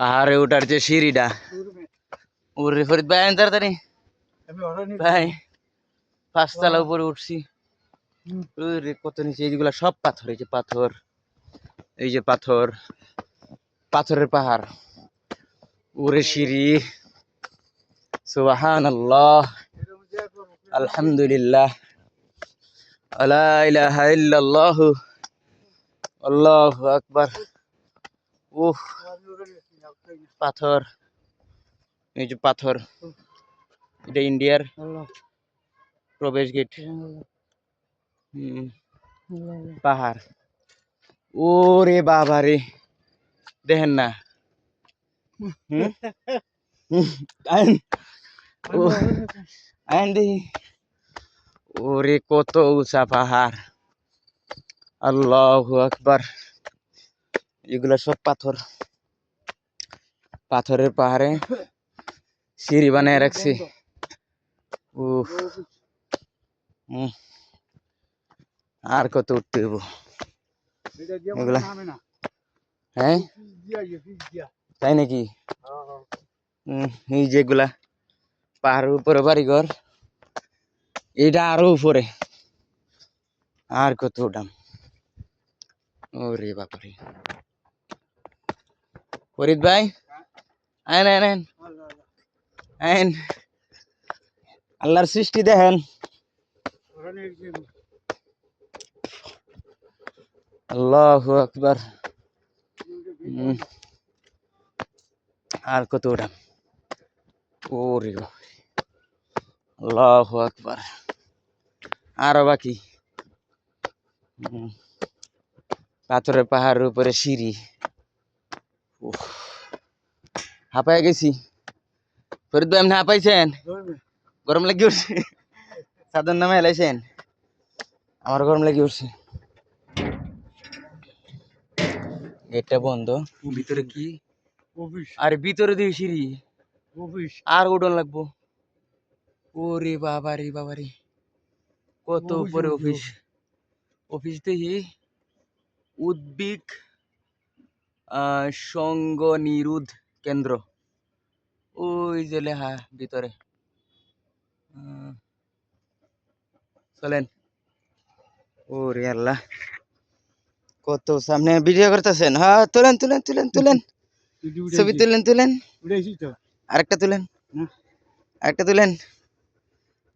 পাহাড়ে ওঠার যে সিঁড়িটা। ওরে ফরিদ ভাই আইন তাড়াতাড়ি। ভাই পাঁচতলা উপরে উঠছি। কত নিচে এইগুলা সব পাথর এই যে পাথর এই যে পাথর পাথরের পাহাড়। ওরে সিঁড়ি। সুবাহান আল্লাহ আলহামদুলিল্লাহ আল্লাহু আকবার। উফ। পাথর। এই যে পাথর এটা ইন্ডিয়ার প্রবেশ গেট। পাহাড়। ওরে বাবা রে দেখেন না। ওরে কত উঁচা পাহাড়। আল্লাহু আকবার। এগুলা সব পাথর। পাথরের পাহাড়ে সিঁড়ি বানিয়ে রাখছি। উফ। আর কত উঠতে হ্যাঁ? তাই নাকি? এই যেগুলা পাহাড়ের উপরে বাড়িঘর এটা আরও উপরে। আর কত উঠাম? ওরে বাবারে ফরিদ ভাই? আইন আইন আইন আইন আল্লাহর সৃষ্টি দেখেন আল্লাহ আকবার। আর কত উঠাম ওরে। আল্লাহ আকবার আরও বাকি। পাথরের পাহাড়ের উপরে সিঁড়ি। হাঁপায় গেছি। ফরিদ ভাই আপনি হাঁপাইছেন? গরম। লাগি উঠছে। চাদর নামে এলাইছেন আমার গরম লাগি উঠছে। এটা বন্ধ। ভিতরে কি? আরে ভিতরে দিয়ে সিঁড়ি। আর উঠন লাগবো। ওরে বাবা রে বাবা রে। কত উপরে অফিস অফিস। দেখি। আহ, সঙ্গ নিরোধ। কেন্দ্র। ওই যে লেহা ভিতরে। চলেন। ওরে আল্লাহ, কত সামনে ভিডিও করতেছেন। হ্যাঁ তুলেন তুলেন তুলেন তুলেন। ছবি তুলেন তুলেন। আরেকটা তুলেন। আরেকটা তুলেন।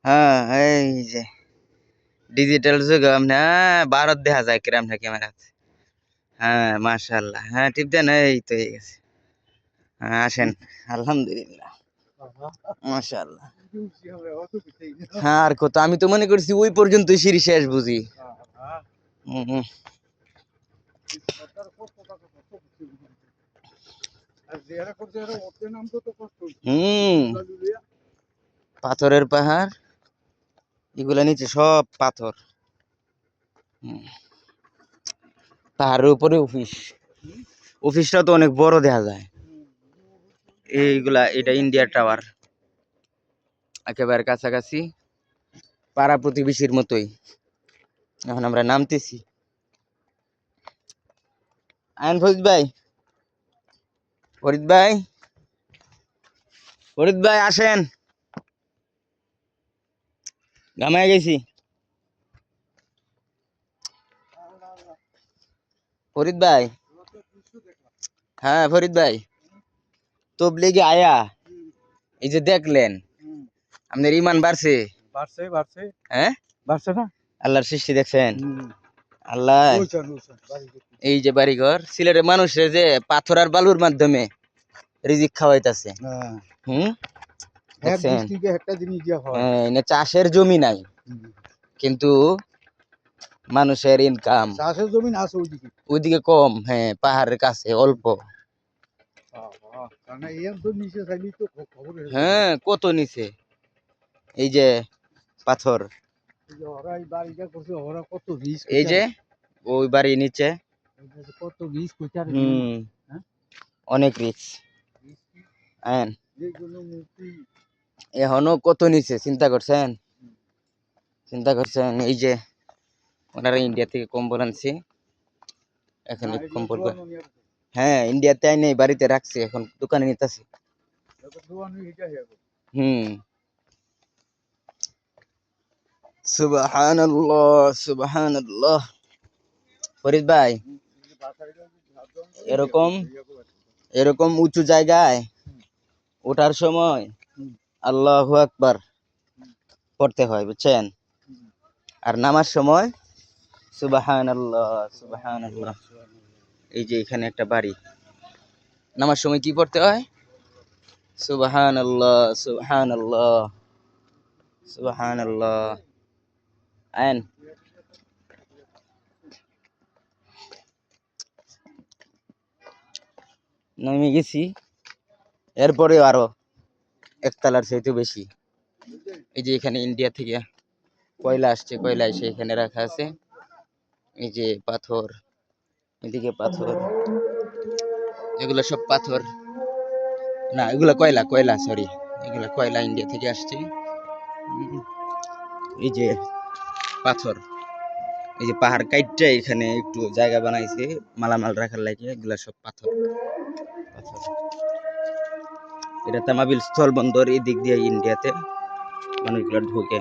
হ্যাঁ এই যে। ডিজিটাল যুগ আপনি হ্যাঁ ভারত দেখা যায় কিরাম না ক্যামেরা হ্যাঁ মাশাল্লাহ হ্যাঁ টিপ দেন, এই তো হয়ে গেছে। আসেন। আলহামদুলিল্লাহ। হ্যাঁ আর কত? আমি তো মনে করছি ওই পর্যন্ত সিঁড়ি শেষ বুঝি। হুম, পাথরের পাহাড় এগুলা নিচে সব পাথর। পাহাড়ের উপরে অফিস। অফিসটা তো অনেক বড় দেখা যায়। এইগুলা, এটা ইন্ডিয়া টাওয়ার। একেবারে কাছাকাছি, পাড়া প্রতিবেশীর মতোই। এখন আমরা নামতেছি। আইন ফরিদ ভাই ফরিদ ভাই ফরিদ ভাই আসেন। গামায় গেছি। ফরিদ ভাই। হ্যাঁ ফরিদ ভাই। তবলিগে আয়া। এই যে দেখলেন আপনার ইমান বাড়ছে। বাড়ছে বাড়ছে। হ্যাঁ? বাড়ছে না? আল্লাহর সৃষ্টি দেখছেন? আল্লাহ। এই যে বাড়িঘর সিলেটের মানুষের যে পাথর আর বালুর মাধ্যমে রিজিক খাওয়াইতাছে। হ্যাঁ। হুম? হয়। চাষের জমি নাই। কিন্তু মানুষের ইনকাম চাষের জমিন আছে ওইদিকে। ওইদিকে কম হ্যাঁ পাহাড়ের কাছে অল্প। হয়ে, কত নিচে এই যে পাথর। এই যে, ওই বাড়ির নিচে। হুম? অনেক মূর্তি এখনও কত নিচে চিন্তা করছেন? চিন্তা করছেন, এই যে, ওনারা ইন্ডিয়া থেকে কম্বল আনছে। এখানে কম্বল। হ্যাঁ ইন্ডিয়াতে আইনে বাড়িতে রাখছি, এখন দোকানে নিতেছি। হুম। ভাই, এরকম এরকম উঁচু জায়গায় ওঠার সময় আল্লাহু আকবার পড়তে হয়, বুঝছেন? আর নামার সময় সুবহানাল্লাহ সুবহানাল্লাহ। এই যে এখানে একটা বাড়ি। নামার সময় কি পড়তে হয়? সুবাহান আল্লাহ সুবাহান আল্লাহ সুবহানাল্লাহ সুবহানাল্লাহ। আইন নেমে গেছি। এরপরে আরও একতলার চাইতে বেশি। এই যে এখানে ইন্ডিয়া থেকে কয়লা আসছে কয়লা এসে এখানে রাখা আছে। এই যে পাথর এদিকে পাথর। এগুলো সব পাথর। না, এগুলো কয়লা কয়লা সরি এগুলো কয়লা ইন্ডিয়া থেকে আসছে। এই যে পাথর, এই যে পাহাড় কাইটটা এখানে একটু জায়গা বানাইছে, মালামাল রাখার লাগে এগুলা সব পাথর। পাথর। এটা তামাবিল স্থল বন্দর এই দিক দিয়ে ইন্ডিয়াতে মানুষগুলো ঢোকে।